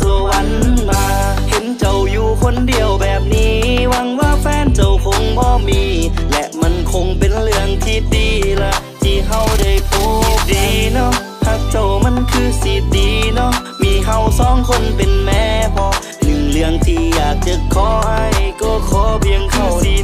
สวรรค์มา เห็นเจ้าอยู่คนเดียวแบบนี้ หวังว่าแฟนเจ้าคงบ่มี และมันคงเป็นเรื่องที่ดีละที่เฮาได้พบดีเนาะหากเจ้ามันคือสิดีเนาะมีเฮาสองคนเป็นแม่พอหนึ่งเรื่องที่อยากจะขอให้ก็ขอเพียงเขาสี